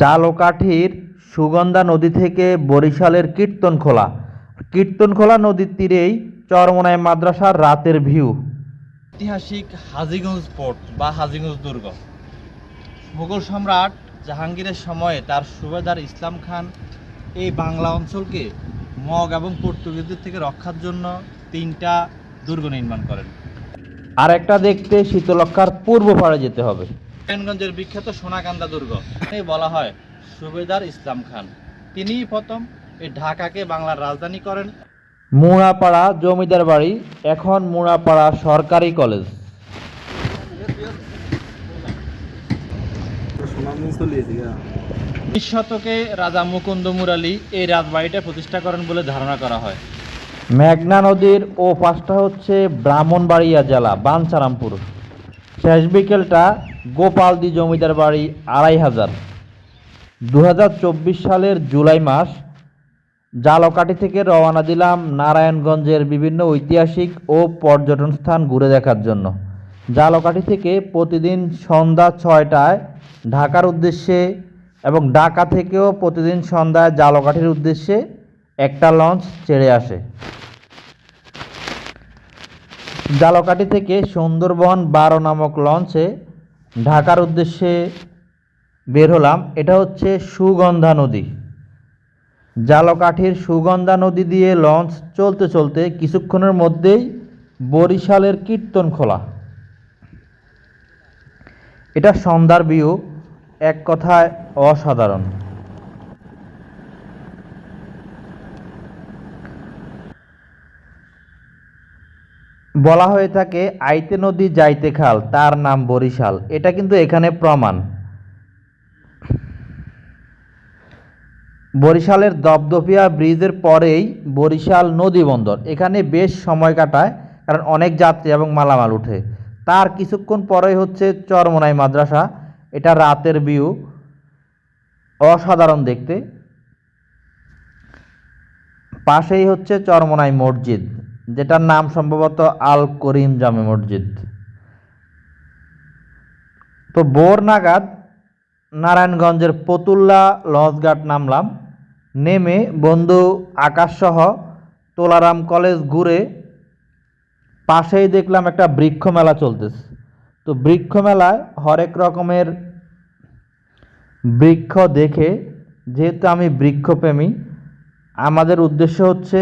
জালকাঠির সুগন্ধা নদী থেকে বরিশালের কীর্তনখোলা। কীর্তনখোলা নদীর তীরেই চরমোনাই মাদ্রাসার রাতের ভিউ। ঐতিহাসিক হাজিগঞ্জ পোর্ট বা হাজিগঞ্জ দুর্গ। মুঘল সম্রাট জাহাঙ্গীরের সময়ে তার সুবেদার ইসলাম খান এই বাংলা অঞ্চলকে মগ এবং পর্তুগিজদের থেকে রক্ষার জন্য তিনটা দুর্গ নির্মাণ করেন। আর একটা দেখতে শীতলক্ষার পূর্ব পাড়ে যেতে হবে। নারায়ণগঞ্জের বিখ্যাত সোনাকান্দা দুর্গ। এই বলা হয় সুবেদার ইসলাম খান। তিনিই প্রথম এই ঢাকাকে বাংলার রাজধানী করেন। মুড়াপাড়া জমিদার বাড়ি এখন মুড়াপাড়া সরকারি কলেজ। বিশ শতকে রাজা মুকুন্দ মুরালি এই রাজবাড়িটা প্রতিষ্ঠা করেন বলে ধারণা করা হয়। মেঘনা নদীর ও পাশটা হচ্ছে ব্রাহ্মণবাড়িয়া জেলা বাঞ্ছারামপুর শেষ বিকেলটা গোপালদি জমিদার বাড়ি আড়াই হাজার। দু সালের জুলাই মাস জালকাঠি থেকে রওনা দিলাম নারায়ণগঞ্জের বিভিন্ন ঐতিহাসিক ও পর্যটন স্থান ঘুরে দেখার জন্য। জালকাঠি থেকে প্রতিদিন সন্ধ্যা ছয়টায় ঢাকার উদ্দেশ্যে এবং ঢাকা থেকেও প্রতিদিন সন্ধ্যায় জালকাঠির উদ্দেশ্যে একটা লঞ্চ ছেড়ে আসে। জালকাঠি থেকে সুন্দরবন বারো নামক লঞ্চে ঢাকার উদ্দেশ্যে বের হলাম। এটা হচ্ছে সুগন্ধা নদী। জালকাঠির সুগন্ধা নদী দিয়ে লঞ্চ চলতে চলতে কিছুক্ষণের মধ্যেই বরিশালের কীর্তনখোলা এটা সন্ধ্যার ভিউ এক কথায় অসাধারণ। বলা হয়ে থাকে, আইতে নদী, যাইতে খাল তার নাম বরিশাল। এটা কিন্তু এখানে প্রমাণ। বরিশালের দপদপিয়া ব্রিজের পরেই বরিশাল নদী বন্দর। এখানে বেশ সময় কাটায়, কারণ অনেক যাত্রী এবং মালামাল উঠে তার কিছুক্ষণ পরেই হচ্ছে চরমোনাই মাদ্রাসা। এটা রাতের ভিউ। অসাধারণ দেখতে। পাশেই হচ্ছে চরমোনাই মসজিদ। যেটার নাম সম্ভবত আল করিম জামে মসজিদ। তো বোর নাগাদ নারায়ণগঞ্জের পতুল্লা লঞ্চঘাট নামলাম। নেমে বন্ধু আকাশসহ তোলারাম কলেজ ঘুরে পাশেই দেখলাম একটা বৃক্ষ মেলা চলতেছে। তো বৃক্ষ মেলায় হরেক রকমের বৃক্ষ দেখে, যেহেতু আমি বৃক্ষপ্রেমী, আমাদের উদ্দেশ্য হচ্ছে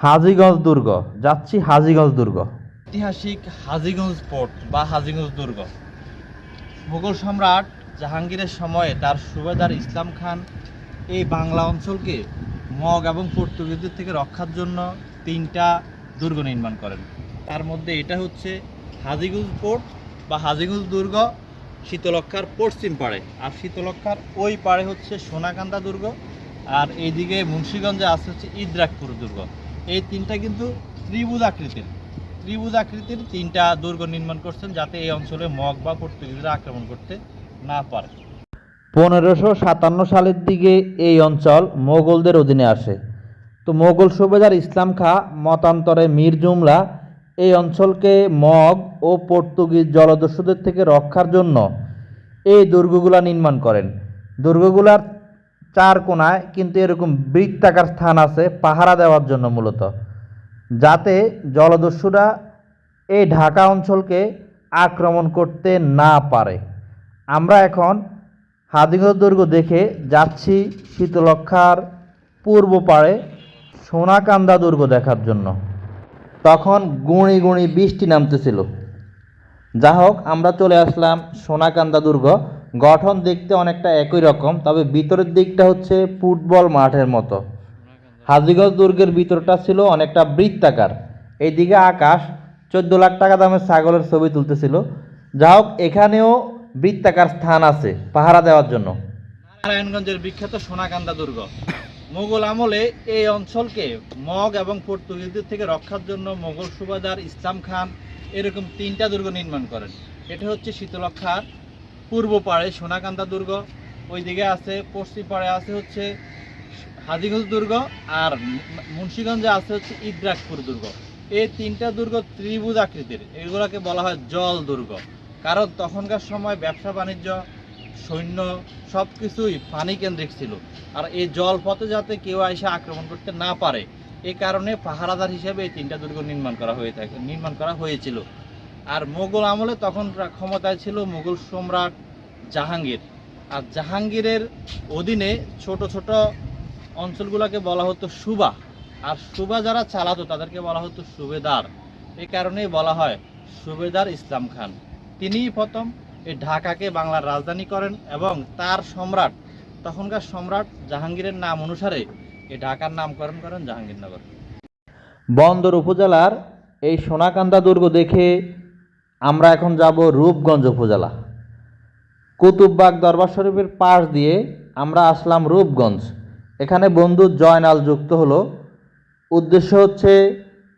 হাজিগঞ্জ দুর্গ। যাচ্ছি হাজিগঞ্জ দুর্গ। ঐতিহাসিক হাজিগঞ্জ পোর্ট বা হাজিগঞ্জ দুর্গ। মুঘল সম্রাট জাহাঙ্গীরের সময়ে তার সুবেদার ইসলাম খান এই বাংলা অঞ্চলকে মগ এবং পর্তুগিজদের থেকে রক্ষার জন্য তিনটা দুর্গ নির্মাণ করেন। তার মধ্যে এটা হচ্ছে হাজিগঞ্জ পোর্ট বা হাজিগঞ্জ দুর্গ শীতলক্ষার পশ্চিম পাড়ে। আর শীতলক্ষার ওই পাড়ে হচ্ছে সোনাকান্দা দুর্গ, আর এইদিকে মুন্সীগঞ্জে আছে হচ্ছে ইদ্রাকপুর দুর্গ। এই তিনটা কিন্তু ত্রিভুজ আকৃতির। ত্রিভুজ আকৃতির তিনটা দুর্গ নির্মাণ করছেন যাতে এই অঞ্চলে মগ বা পর্তুগিজরা আক্রমণ করতে না পারে। পনেরোশো সাতান্ন সালের দিকে এই অঞ্চল মোগলদের অধীনে আসে। তো মোগল সুবেদার ইসলাম খা মতান্তরে মীর জুমলা এই অঞ্চলকে মগ ও পর্তুগিজ জলদস্যুদের থেকে রক্ষার জন্য এই দুর্গগুলা নির্মাণ করেন। দুর্গগুলার চার কোনায় কিন্তু এরকম বৃত্তাকার স্থান আছে পাহারা দেওয়ার জন্য মূলত। যাতে জলদস্যুরা এই ঢাকা অঞ্চলকে আক্রমণ করতে না পারে। আমরা এখন হাজিগঞ্জ দুর্গ দেখে যাচ্ছি শীতলক্ষার পূর্ব পাড়ে সোনাকান্দা দুর্গ দেখার জন্য। তখন গুঁড়ি গুঁড়ি বৃষ্টি নামতেছিল। যা হোক আমরা চলে আসলাম সোনাকান্দা দুর্গ। গঠন দেখতে অনেকটা একই রকম, তবে ভিতরের দিকটা হচ্ছে ফুটবল মাঠের মতো। হাজিগঞ্জ দুর্গের ভিতরটা ছিল অনেকটা বৃত্তাকার। এইদিকে আকাশ চোদ্দ লাখ টাকা দামের ছাগলের ছবি তুলতেছিল। যা হোক, এখানেও বৃত্তাকার স্থান আছে পাহারা দেওয়ার জন্য। নারায়ণগঞ্জের বিখ্যাত সোনাকান্দা দুর্গ। মোগল আমলে এই অঞ্চলকে মগ এবং পর্তুগিজদের থেকে রক্ষার জন্য মোগল সুবাদার ইসলাম খান এরকম তিনটা দুর্গ নির্মাণ করেন। এটা হচ্ছে শীতলক্ষার পূর্ব পাড়ে সোনাকান্দা দুর্গ, ওইদিকে আছে, পশ্চিম পাড়ে আছে হচ্ছে হাজিগঞ্জ দুর্গ আর মুন্সীগঞ্জে আছে হচ্ছে ইদ্রাকপুর দুর্গ। এই তিনটা দুর্গ ত্রিভুজ আকৃতির, এগুলোকে বলা হয় জল দুর্গ। কারণ তখনকার সময় ব্যবসা, বাণিজ্য, সৈন্য সব কিছুই পানি কেন্দ্রিক ছিল। আর এই জলপথে যাতে কেউ এসে আক্রমণ করতে না পারে এই কারণে পাহারাদার হিসেবে এই তিনটা দুর্গ নির্মাণ করা হয়ে থাকে, নির্মাণ করা হয়েছিল। আর মোগল আমলে তখন ক্ষমতায় ছিল মুঘল সম্রাট জাহাঙ্গীর। আর জাহাঙ্গীরের অধীনে ছোট ছোট অঞ্চলগুলোকে বলা হতো সুবা। আর সুবা যারা চালাতো, তাদেরকে বলা হতো সুবেদার। এই কারণেই বলা হয় সুবেদার ইসলাম খান। তিনিই প্রথম এই ঢাকাকে বাংলার রাজধানী করেন এবং তার সম্রাট, তখনকার সম্রাট জাহাঙ্গীরের নাম অনুসারে এই ঢাকার নামকরণ করেন জাহাঙ্গীরনগর। বন্দর উপজেলার এই সোনাকান্দা দুর্গ দেখে আমরা এখন যাব রূপগঞ্জ উপজেলা। কুতুববাগ দরবার শরীফের পাশ দিয়ে আমরা আসলাম রূপগঞ্জ। এখানে বন্ধু জয়নাল যুক্ত হলো। উদ্দেশ্য হচ্ছে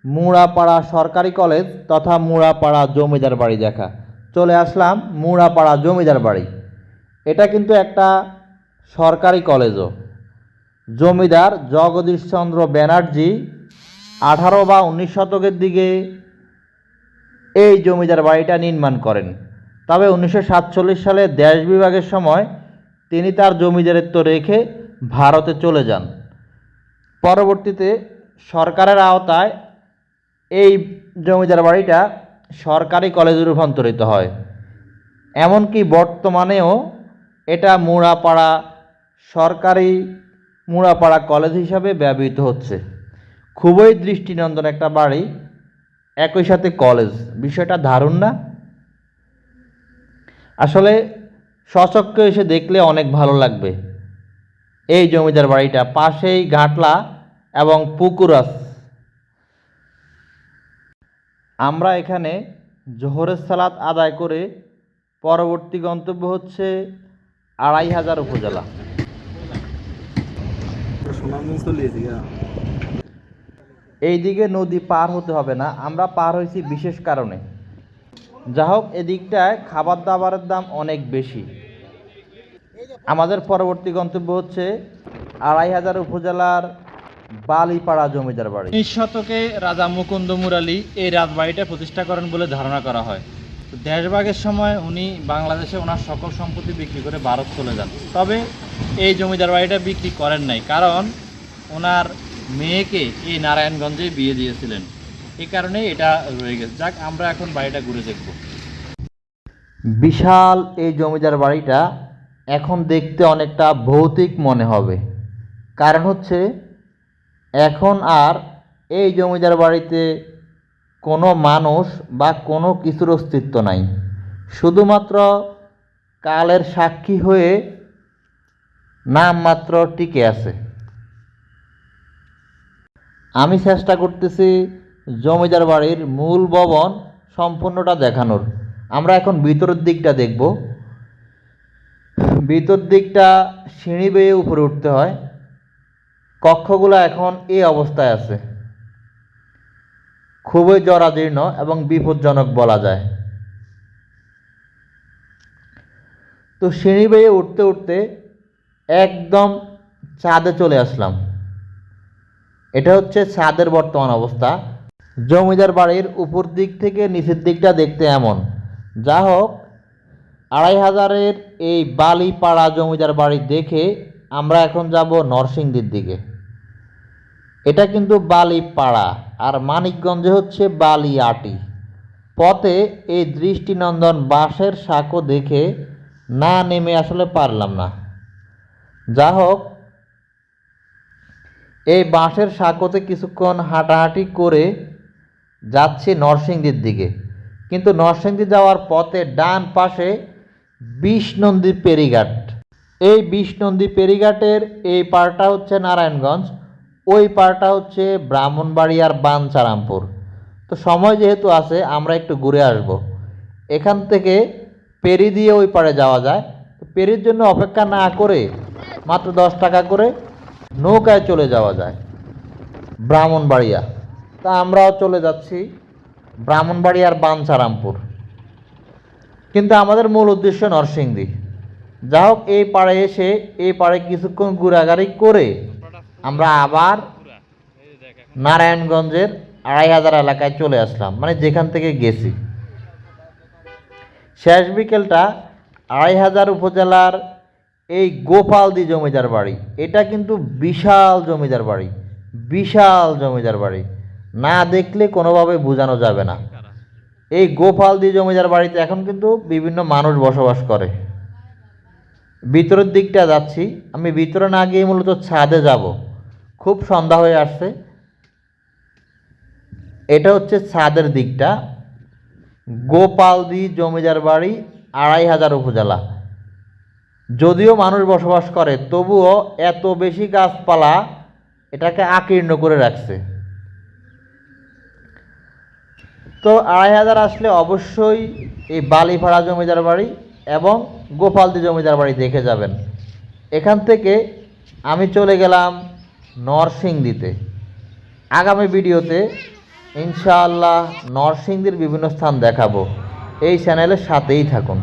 মুড়াপাড়া সরকারি কলেজ তথা মুড়াপাড়া জমিদার বাড়ি দেখা। চলে আসলাম মুড়াপাড়া জমিদার বাড়ি। এটা কিন্তু একটা সরকারি কলেজও। জমিদার জগদীশচন্দ্র ব্যানার্জি আঠারো বা উনিশ শতকের দিকে এই জমিদার বাড়িটা নির্মাণ করেন। তবে উনিশশো সাতচল্লিশ সালে দেশ বিভাগের সময় তিনি তার জমিদারিত্ব রেখে ভারতে চলে যান। পরবর্তীতে সরকারের আওতায় এই জমিদার বাড়িটা সরকারি কলেজে রূপান্তরিত হয়। এমনকি বর্তমানেও এটা মুড়াপাড়া সরকারি মুড়াপাড়া কলেজ হিসাবে ব্যবহৃত হচ্ছে। খুবই দৃষ্টিনন্দন একটা বাড়ি। একই সাথে কলেজ বিষয়টা ধারণ না? আসলে সচক্ষে এসে দেখলে অনেক ভালো লাগবে। এই জমিদার বাড়িটা, পাশেই ঘাটলা এবং পুকুর আমরা এখানে জোহরের সালাত আদায় করে পরবর্তী গন্তব্য হচ্ছে আড়াই হাজার উপজেলা। এইদিকে নদী পার হতে হবে না, আমরা পার হয়েছি বিশেষ কারণে। যা হোক এদিকটায় খাবার দাবারের দাম অনেক বেশি। আমাদের পরবর্তী গন্তব্য হচ্ছে আড়াই হাজার উপজেলার বালিপাড়া জমিদার বাড়ি। উনিশ শতকে রাজা মুকুন্দ মুরালি এই রাজবাড়িটা প্রতিষ্ঠা করেন বলে ধারণা করা হয়। দেশভাগের সময় উনি বাংলাদেশে ওনার সকল সম্পত্তি বিক্রি করে ভারত চলে যান। তবে এই জমিদার বাড়িটা বিক্রি করেন নাই, কারণ ওনার মেয়েকে এই নারায়ণগঞ্জে বিয়ে দিয়েছিলেন। এই কারণে এটা রয়ে গেছে। যাক, আমরা এখন বাড়িটা ঘুরে দেখব। বিশাল এই জমিদার বাড়িটা এখন দেখতে অনেকটা ভৌতিক মনে হবে। কারণ হচ্ছে, এখন আর এই জমিদার বাড়িতে কোনো মানুষ বা কোনো কিছুর অস্তিত্ব নাই। শুধুমাত্র কালের সাক্ষী হয়ে নামমাত্র টিকে আছে। আমি চেষ্টা করতেছি জমিদার বাড়ির মূল ভবন সম্পূর্ণটা দেখানোর। আমরা এখন ভিতরের দিকটা দেখব। ভিতর দিকটা সিঁড়ি বেয়ে উপরে উঠতে হয়। কক্ষগুলো এখন এই অবস্থায় আছে। খুবই জরাজীর্ণ এবং বিপজ্জনক বলা যায়। তো সিঁড়ি বেয়ে উঠতে উঠতে একদম চাঁদে চলে আসলাম। এটা হচ্ছে ছাদের বর্তমান অবস্থা। জমিদার বাড়ির উপর দিক থেকে নিচের দিকটা দেখতে এমন। যা হোক, আড়াই হাজারের এই বালিপাড়া জমিদার বাড়ি দেখে আমরা এখন যাব নরসিংদীর দিকে। এটা কিন্তু বালিপাড়া, আর মানিকগঞ্জে হচ্ছে বালিয়াটি। পথে এই দৃষ্টিনন্দন বাঁশের সাঁকো দেখে না নেমে আসলে পারলাম না। যা হোক এই বাঁশের সাঁকোতে কিছুক্ষণ হাঁটাহাঁটি করে যাচ্ছি নরসিংদীর দিকে। কিন্তু নরসিংদী যাওয়ার পথে ডান পাশে বিষ্ণন্দী পেরিঘাট। এই বিষ্ণন্দী পেরিঘাটের এই পারটা হচ্ছে নারায়ণগঞ্জ, ওই পারটা হচ্ছে ব্রাহ্মণবাড়িয়ার বাঞ্চারামপুর। তো সময় যেহেতু আছে, আমরা একটু ঘুরে আসব। এখান থেকে পেরি দিয়ে ওই পারে যাওয়া যায়। পেরির জন্য অপেক্ষা না করে, মাত্র দশ টাকা করে নৌকায় চলে যাওয়া যায়। ব্রাহ্মণবাড়িয়া। তা আমরাও চলে যাচ্ছি ব্রাহ্মণবাড়িয়ার বাঞ্ছারামপুর কিন্তু আমাদের মূল উদ্দেশ্য নরসিংদী। যা হোক, এই পাড়ে এসে, এই পাড়ে কিছুক্ষণ ঘোরাঘুরি করে আমরা আবার নারায়ণগঞ্জের আড়াই হাজার এলাকায় চলে আসলাম মানে যেখান থেকে গেছি। শেষ বিকেলটা আড়াই হাজার উপজেলার এই গোপালদি জমিদার বাড়ি। এটা কিন্তু বিশাল জমিদার বাড়ি। বিশাল জমিদার বাড়ি। না দেখলে কোনোভাবে বোঝানো যাবে না। এই গোপালদি জমিদার বাড়িতে এখন কিন্তু বিভিন্ন মানুষ বসবাস করে। ভিতরের দিকটা যাচ্ছি। আমি ভিতরে না গিয়ে মূলত ছাদে যাব। খুব সন্ধ্যা হয়ে আসছে। এটা হচ্ছে ছাদের দিকটা। গোপালদি জমিদার বাড়ি আড়াই হাজার উপজেলা। যদিও মানুষ বসবাস করে, তবুও এত বেশি গাছপালা এটাকে আকীর্ণ করে রাখছে। তো আড়াই হাজার আসলে অবশ্যই এই বালিপাড়া জমিদার বাড়ি এবং গোপালদি জমিদার বাড়ি দেখে যাবেন। এখান থেকে আমি চলে গেলাম নরসিংদীতে। আগামী ভিডিওতে ইনশাআল্লাহ নরসিংদীর বিভিন্ন স্থান দেখাবো। এই চ্যানেলের সাথেই থাকুন।